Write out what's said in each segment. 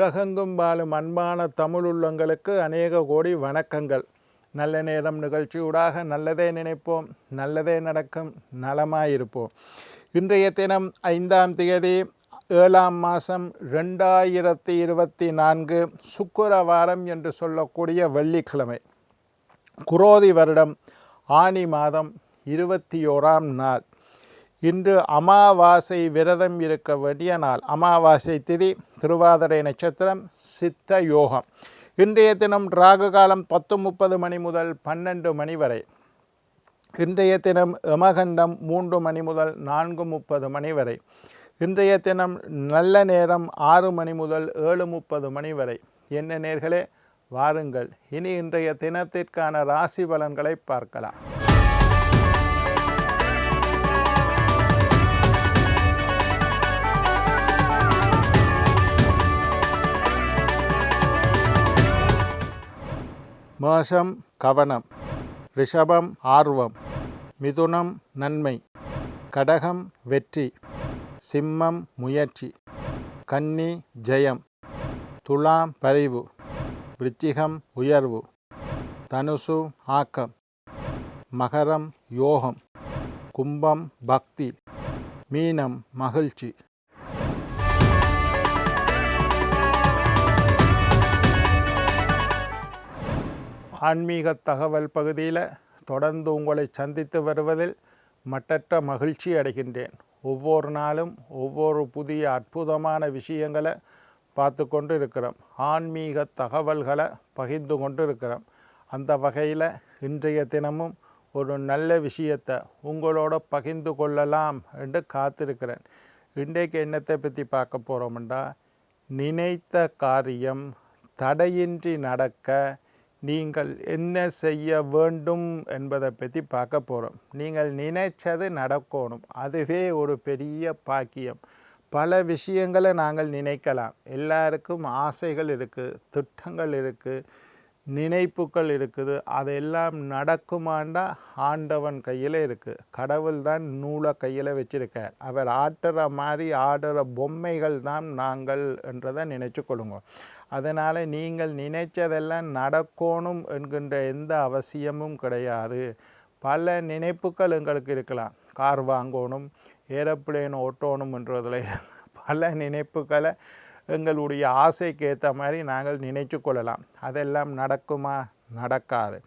உலகெங்கும் வாழும் அன்பான தமிழ் உள்ளங்களுக்கு அநேக கோடி வணக்கங்கள். நல்ல நேரம் நிகழ்ச்சியூடாக நல்லதே நினைப்போம் நல்லதே நடக்கும் நலமாயிருப்போம். இன்றைய தினம் ஐந்தாம் தேதி ஏழாம் மாதம் ரெண்டாயிரத்தி இருபத்தி நான்கு சுக்கிரவாரம் என்று சொல்லக்கூடிய வெள்ளிக்கிழமை. குரோதி வருடம் ஆனி மாதம் இருபத்தி ஓராம் நாள். இன்று அமாவாசை விரதம் இருக்க வேண்டிய நாள் அமாவாசை திதி திருவாதிரை நட்சத்திரம் சித்த யோகம். இன்றைய தினம் ராகு காலம் பத்து முப்பது மணி முதல் பன்னெண்டு மணி வரை. இன்றைய தினம் எமகண்டம் மூன்று மணி முதல் நான்கு முப்பது மணி வரை. இன்றைய தினம் நல்ல நேரம் ஆறு மணி முதல் ஏழு முப்பது மணி வரை. என்ன நேர்களே? வாருங்கள். இனி இன்றைய தினத்திற்கான ராசி பலன்களை பார்க்கலாம். மேஷம் கவனம். ரிஷபம் ஆர்வம். மிதுனம் நன்மை. கடகம் வெற்றி. சிம்மம் முயற்சி. கன்னி ஜெயம். துலாம் பரிவு. விருச்சிகம் உயர்வு. தனுசு ஆக்கம். மகரம் யோகம். கும்பம் பக்தி. மீனம் மகிழ்ச்சி. ஆன்மீக தகவல் பகுதியில் தொடர்ந்து உங்களை சந்தித்து வருவதில் மட்டற்ற மகிழ்ச்சி அடைகின்றேன். ஒவ்வொரு நாளும் ஒவ்வொரு புதிய அற்புதமான விஷயங்களை பார்த்து கொண்டு இருக்கிறோம் ஆன்மீக தகவல்களை பகிர்ந்து கொண்டு இருக்கிறோம் அந்த வகையில் இன்றைய தினமும் ஒரு நல்ல விஷயத்தை உங்களோட பகிர்ந்து கொள்ளலாம் என்று காத்திருக்கிறேன். இன்றைக்கு என்னத்தை பற்றி பார்க்க போகிறோம்டா நினைத்த காரியம் தடையின்றி நடக்க நீங்கள் என்ன செய்ய வேண்டும் என்பதை பற்றி பார்க்க போகிறோம் நீங்கள் நினைச்சது நடக்கணும். அதுவே ஒரு பெரிய பாக்கியம். பல விஷயங்களை நாங்கள் நினைக்கலாம். எல்லாருக்கும் ஆசைகள் இருக்குது திட்டங்கள் இருக்குது நினைப்புகள் இருக்குது. அதெல்லாம் நடக்குமாண்டா? ஆண்டவன் கையில் இருக்குது கடவுள் தான் நூலை கையில் வச்சுருக்கார். அவர் ஆட்டுற மாதிரி ஆடுற பொம்மைகள் தான் நாங்கள் என்றதை நினச்சி கொள்ளுங்க. அதனால் நீங்கள் நினைச்சதெல்லாம் நடக்கணும் என்கின்ற எந்த அவசியமும் கிடையாது. பல நினைப்புகள் எங்களுக்கு இருக்கலாம். கார் வாங்கணும் ஏரோப்ளேன் ஓட்டணும் என்றதில். பல நினைப்புகளை எங்களுடைய ஆசைக்கு ஏற்ற மாதிரி நாங்கள் நினைச்சு கொள்ளலாம். அதெல்லாம் நடக்குமா? நடக்காது.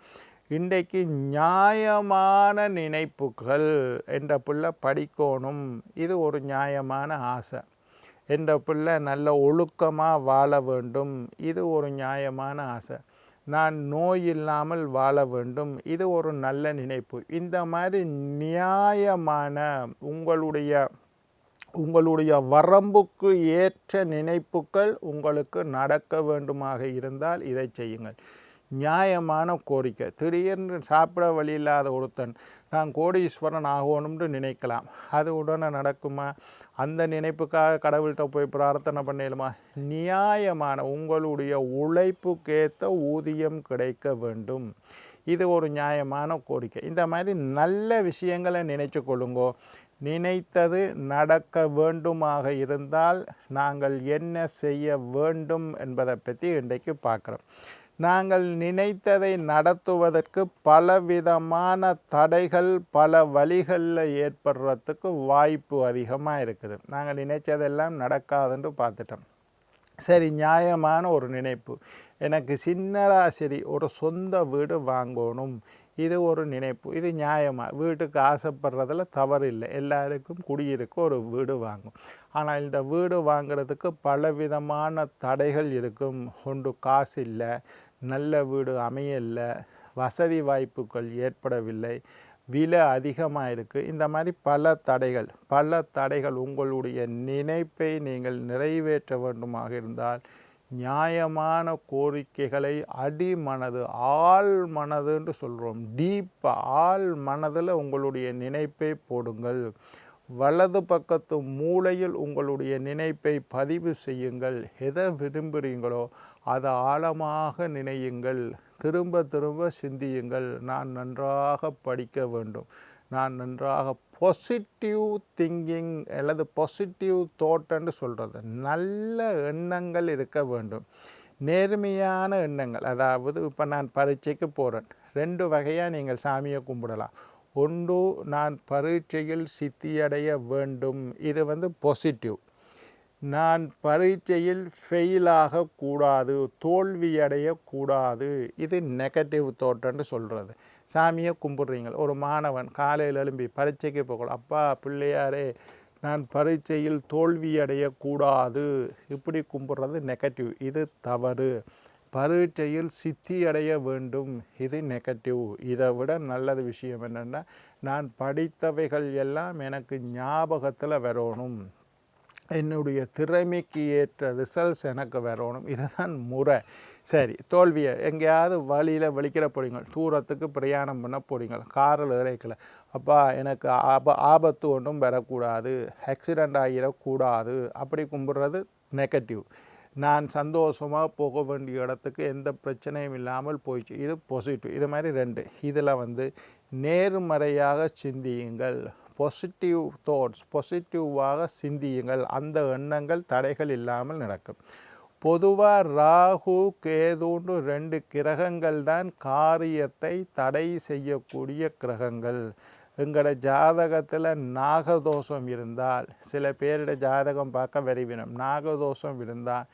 இன்றைக்கு நியாயமான நினைப்புகள் என்ற பிள்ளை படிக்கணும். இது ஒரு நியாயமான ஆசை. என்ற பிள்ளை நல்ல ஒழுக்கமாக வாழ வேண்டும். இது ஒரு நியாயமான ஆசை. நான் நோய் இல்லாமல் வாழ வேண்டும். இது ஒரு நல்ல நினைப்பு. இந்த மாதிரி நியாயமான உங்களுடைய உங்களுடைய வரம்புக்கு ஏற்ற நினைப்புகள் உங்களுக்கு நடக்க வேண்டுமாக இருந்தால் இதை செய்யுங்கள். நியாயமான கோரிக்கை. திடீர்னு சாப்பிட வழி இல்லாத ஒருத்தன் நான் கோடீஸ்வரன் ஆகணும்னு நினைக்கலாம். அது உடனே நடக்குமா? அந்த நினைப்புக்காக கடவுள்கிட்ட போய் பிரார்த்தனை பண்ணிடலாமா நியாயமான உங்களுடைய உழைப்புக்கேற்ற ஊதியம் கிடைக்க வேண்டும். இது ஒரு நியாயமான கோரிக்கை. இந்த மாதிரி நல்ல விஷயங்களை நினைச்சு கொள்ளுங்கோ. நினைத்தது நடக்க வேண்டுமாக இருந்தால் நாங்கள் என்ன செய்ய வேண்டும் என்பதை பற்றி இன்றைக்கு பார்க்குறோம். நாங்கள் நினைத்ததை நடத்துவதற்கு பலவிதமான தடைகள் பல வழிகளில் ஏற்படுறதுக்கு வாய்ப்பு அதிகமாக இருக்குது. நாங்கள் நினைச்சதெல்லாம் நடக்காதுன்னு பார்த்துட்டோம். சரி நியாயமான ஒரு நினைப்பு. எனக்கு சின்னதாக சரி ஒரு சொந்த வீடு வாங்கணும். இது ஒரு நினைப்பு இது நியாயமாக வீட்டுக்கு ஆசைப்படுறதில் தவறு இல்லை எல்லாருக்கும் குடியிருக்க ஒரு வீடு வாங்கும். ஆனால் இந்த வீடு வாங்கிறதுக்கு பலவிதமான தடைகள் இருக்கும். ஒன்று காசு இல்லை நல்ல வீடு அமையலை வசதி வாய்ப்புகள் ஏற்படவில்லை விலை அதிகமாக இருக்குது இந்த மாதிரி பல தடைகள் பல தடைகள் உங்களுடைய நினைப்பை நீங்கள் நிறைவேற்ற வேண்டுமாக இருந்தால் நியாயமான கோரிக்கைகளை அடிமனது ஆள் மனதுன்னு சொல்கிறோம் டீப் ஆள் மனதில் உங்களுடைய நினைப்பை போடுங்கள். வலது பக்கத்து மூளையில் உங்களுடைய நினைப்பை பதிவு செய்யுங்கள். எதை விரும்புகிறீங்களோ அதை ஆழமாக நினையுங்கள். திரும்ப திரும்ப சிந்தியுங்கள். நான் நன்றாக படிக்க வேண்டும். நான் நன்றாக பொசிட்டிவ் திங்கிங் அல்லது பாசிட்டிவ் தோட்டன்னு சொல்கிறது நல்ல எண்ணங்கள் இருக்க வேண்டும். நேர்மையான எண்ணங்கள் அதாவது இப்போ நான் பரீட்சைக்கு போகிறேன் ரெண்டு வகையாக நீங்கள் சாமியை கும்பிடலாம். ஒன்று நான் பரீட்சையில் சித்தியடைய வேண்டும். இது வந்து பாசிட்டிவ் நான் பரீட்சையில் ஃபெயிலாக கூடாது தோல்வியடையக்கூடாது. இது நெகட்டிவ் தோட்டன்னு சொல்கிறது சாமியை கும்பிட்றீங்கள் ஒரு மாணவன் காலையில் எழும்பி பரீட்சைக்கு போகலாம் அப்பா பிள்ளையாரே நான் பரீட்சையில் தோல்வியடையக்கூடாது இப்படி கும்பிட்றது நெகட்டிவ் இது தவறு. பரீட்சையில் சித்தி அடைய வேண்டும். இது நெகட்டிவ் இதை விட நல்லது விஷயம் என்னென்னா நான் படித்தவைகள் எல்லாம் எனக்கு ஞாபகத்தில் வரணும். என்னுடைய திறமைக்கு ஏற்ற ரிசல்ட்ஸ் எனக்கு வரணும். இதுதான் முறை. சரி தோல்வியை எங்கேயாவது வழியில் வலிக்கிற போறீங்க தூரத்துக்கு பிரயாணம் பண்ண போறீங்க காரில் இறைக்கல. அப்பா எனக்கு ஆப ஆபத்து ஒன்றும் வரக்கூடாது. ஆக்சிடெண்ட் ஆகிடக்கூடாது. அப்படி கும்பிட்றது நெகட்டிவ் நான் சந்தோஷமாக போக வேண்டிய இடத்துக்கு எந்த பிரச்சனையும் இல்லாமல் போயிடுச்சு. இது பாசிட்டிவ் இது மாதிரி ரெண்டு. இதில் வந்து நேர்மறையாக சிந்தியுங்கள். பாசிட்டிவ் தாட்ஸ் பாசிட்டிவாக சிந்தியுங்கள். அந்த எண்ணங்கள் தடைகள் இல்லாமல் நடக்கும். பொதுவாக ராகு கேதுன்னு ரெண்டு கிரகங்கள் தான் காரியத்தை தடை செய்யக்கூடிய கிரகங்கள். எங்களோட ஜாதகத்தில் நாகதோஷம் இருந்தால் சில பேரோட ஜாதகம் பார்க்க விரைவினம் நாகதோஷம் இருந்தால்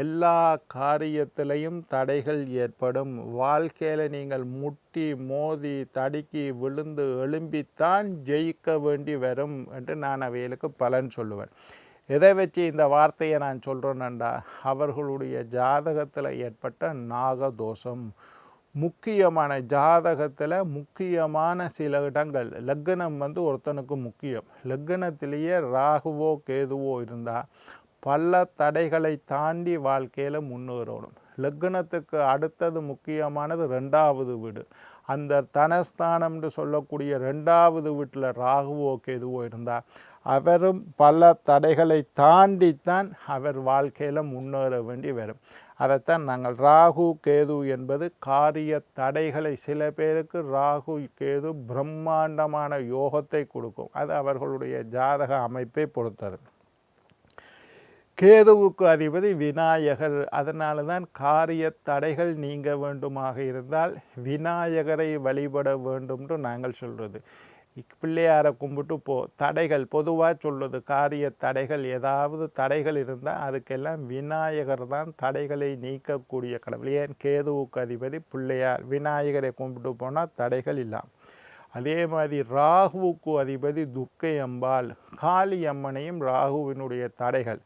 எல்லா காரியத்திலையும் தடைகள் ஏற்படும். வாழ்க்கையில் நீங்கள் முட்டி மோதி தடுக்கி விழுந்து எழும்பித்தான் ஜெயிக்க வேண்டி வரும் என்று நான் அவைகளுக்கு பலன் சொல்லுவேன். எதை வச்சு இந்த வார்த்தையை நான் சொல்கிறேன்டா அவர்களுடைய ஜாதகத்தில் ஏற்பட்ட நாகதோஷம். முக்கியமான ஜாதகத்தில் முக்கியமான சில இடங்கள். லக்னம் வந்து ஒருத்தனுக்கு முக்கியம். லக்னத்திலேயே ராகுவோ கேதுவோ இருந்தால் பல தடைகளை தாண்டி வாழ்க்கையில் முன்னேறணும் லக்னத்துக்கு அடுத்தது முக்கியமானது ரெண்டாவது வீடு. அந்த தனஸ்தானம்னு சொல்லக்கூடிய ரெண்டாவது வீட்டில் ராகுவோ கேதுவோ இருந்தால் அவரும் பல தடைகளை தாண்டித்தான் அவர் வாழ்க்கையில் முன்னேற வேண்டி வரும். அதைத்தான் நாங்கள் ராகு கேது என்பது காரிய தடைகளை சில பேருக்கு ராகு கேது பிரம்மாண்டமான யோகத்தை கொடுக்கும். அது அவர்களுடைய ஜாதக அமைப்பை பொறுத்தது. கேதுவுக்கு அதிபதி விநாயகர். அதனால தான் காரிய தடைகள் நீங்க வேண்டுமாக இருந்தால் விநாயகரை வழிபட வேண்டும்னு நாங்கள் சொல்கிறது பிள்ளையாரை கும்பிட்டு போ தடைகள் பொதுவாக சொல்லுது காரிய தடைகள் ஏதாவது தடைகள் இருந்தால் அதுக்கெல்லாம் விநாயகர் தான் தடைகளை நீக்கக்கூடிய கடவுள். ஏன்? கேதுவுக்கு அதிபதி பிள்ளையார். விநாயகரை கும்பிட்டு போனால் தடைகள் இல்லாமல் அதே மாதிரி ராகுவுக்கு அதிபதி துர்க்கை அம்பாள் காளி அம்மனையும் ராகுவினுடைய தடைகள்.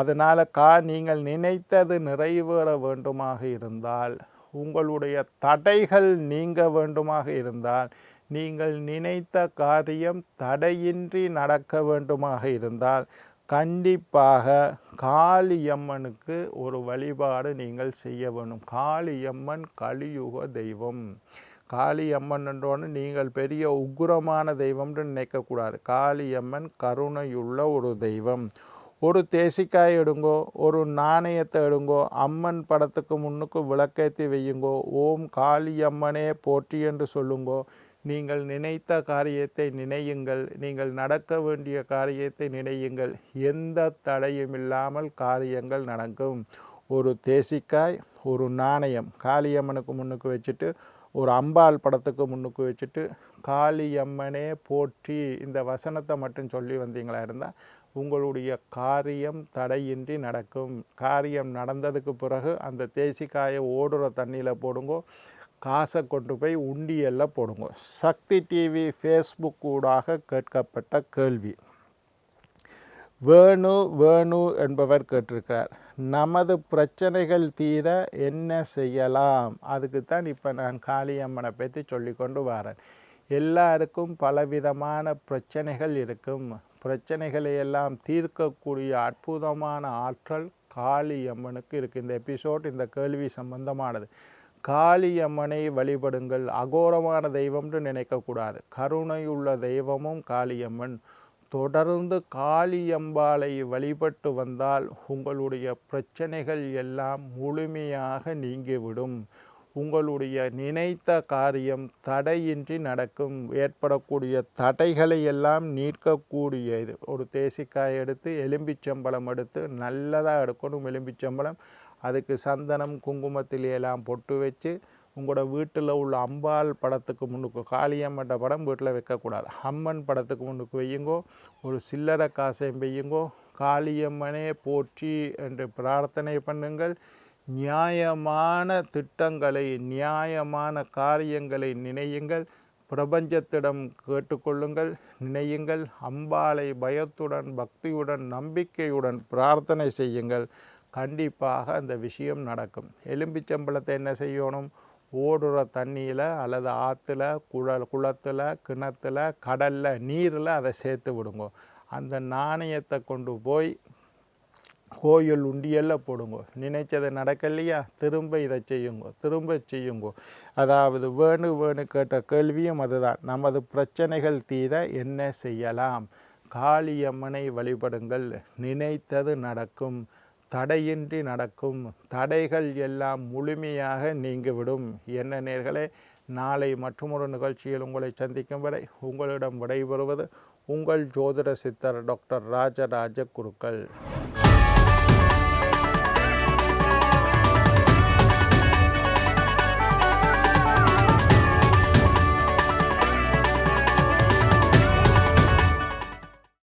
அதனால் கா நீங்கள் நினைத்தது நிறைவேற வேண்டுமாக இருந்தால் உங்களுடைய தடைகள் நீங்க வேண்டுமாக இருந்தால் நீங்கள் நினைத்த காரியம் தடையின்றி நடக்க வேண்டுமாக இருந்தால் கண்டிப்பாக காளியம்மனுக்கு ஒரு வழிபாடு நீங்கள் செய்ய வேண்டும். காளியம்மன் கலியுக தெய்வம். காளியம்மன் என்றோன்னு நீங்கள் பெரிய உக்ரமான தெய்வம்னு நினைக்கக்கூடாது. காளியம்மன் கருணையுள்ள ஒரு தெய்வம். ஒரு தேசிக்காய் எடுங்கோ ஒரு நாணயத்தை எடுங்கோ அம்மன் படத்துக்கு முன்னுக்கு விளக்கேற்றி வையுங்கோ ஓம் காளியம்மனே போற்றி என்று சொல்லுங்கோ. நீங்கள் நினைத்த காரியத்தை நினையுங்கள் நீங்கள் நடக்க வேண்டிய காரியத்தை நினையுங்கள். எந்த தடையும் இல்லாமல் காரியங்கள் நடக்கும். ஒரு தேசிக்காய் ஒரு நாணயம். காளியம்மனுக்கு முன்னுக்கு வச்சுட்டு ஒரு அம்பாள் படத்துக்கு முன்னுக்கு வச்சுட்டு காளியம்மனே போற்றி இந்த வசனத்தை மட்டும் சொல்லி வந்தீங்களா இருந்தால் உங்களுடைய காரியம் தடையின்றி நடக்கும். காரியம் நடந்ததுக்கு பிறகு அந்த தேசிக்காயை ஓடுற தண்ணியில் போடுங்கோ காசை கொண்டு போய் உண்டியலில் போடுங்க. சக்தி டிவி ஃபேஸ்புக் ஊடாக கேட்கப்பட்ட கேள்வி. வேணு வேணு என்பவர் கேட்டிருக்கிறார். நமது பிரச்சனைகள் தீர என்ன செய்யலாம்? அதுக்கு தான் இப்போ நான் காளியம்மனை பற்றி சொல்லி கொண்டு வரேன். எல்லாருக்கும் பலவிதமான பிரச்சனைகள் இருக்கும். பிரச்சனைகளை எல்லாம் தீர்க்கக்கூடிய அற்புதமான ஆற்றல் காளியம்மனுக்கு இருக்குது இந்த எபிசோட் இந்த கேள்வி சம்பந்தமானது. காளியம்மனை வழிபடுங்கள். அகோரமான தெய்வம்னு நினைக்கக்கூடாது கருணையுள்ள தெய்வமும் காளியம்மன். தொடர்ந்து காளியம்பாளை வழிபட்டு வந்தால் உங்களுடைய பிரச்சனைகள் எல்லாம் முழுமையாக நீங்கிவிடும். உங்களுடைய நினைத்த காரியம் தடையின்றி நடக்கும். ஏற்படக்கூடிய தடைகளை எல்லாம் நீக்கக்கூடிய இது ஒரு தேசிக்காய் எடுத்து எலும்பிச்சம்பழம் எடுத்து நல்லதாக எடுக்கணும். எலும்பிச்சம்பழம் அதுக்கு சந்தனம் குங்குமத்தில் எல்லாம் பொட்டு வச்சு உங்களோட வீட்டில் உள்ள அம்பாள் படத்துக்கு முன்னுக்கு காளியம்மன்ற படம் வீட்டில் வைக்கக்கூடாது. அம்மன் படத்துக்கு முன்னுக்கு வையுங்கோ ஒரு சில்லறை காசையும் வையுங்கோ காளியம்மனே போற்றி என்று பிரார்த்தனை பண்ணுங்கள். நியாயமான திட்டங்களை நியாயமான காரியங்களை நினையுங்கள். பிரபஞ்சத்திடம் கேட்டுக்கொள்ளுங்கள் நினையுங்கள். அம்பாளை பயத்துடன் பக்தியுடன் நம்பிக்கையுடன் பிரார்த்தனை செய்யுங்கள். கண்டிப்பாக அந்த விஷயம் நடக்கும். எலும்பிச்சம்பழத்தை என்ன செய்யணும்? ஓடுற தண்ணியில் அல்லது ஆற்றுல குழல் குளத்தில் கிணத்துல கடலில் நீரில் அதை சேர்த்து விடுங்க. அந்த நாணயத்தை கொண்டு போய் கோயில் உண்டியலில் போடுங்க. நினைச்சது நடக்கலையா? திரும்ப இதை செய்யுங்க. திரும்ப செய்யுங்க. அதாவது வேணு வேணு கேட்ட கேள்வியும் அதுதான். நமது பிரச்சனைகள் தீர என்ன செய்யலாம்? காளியம்மனை வழிபடுங்கள். நினைத்தது நடக்கும். தடையின்றி நடக்கும். தடைகள் எல்லாம் முழுமையாக நீங்கிவிடும். என்ன நேர்களே நாளை மற்றொரு நிகழ்ச்சியில் உங்களை சந்திக்கும் வரை உங்களிடம் விடைபெறுவது உங்கள் ஜோதிட சித்தர் டாக்டர் ராஜராஜ குருக்கள்.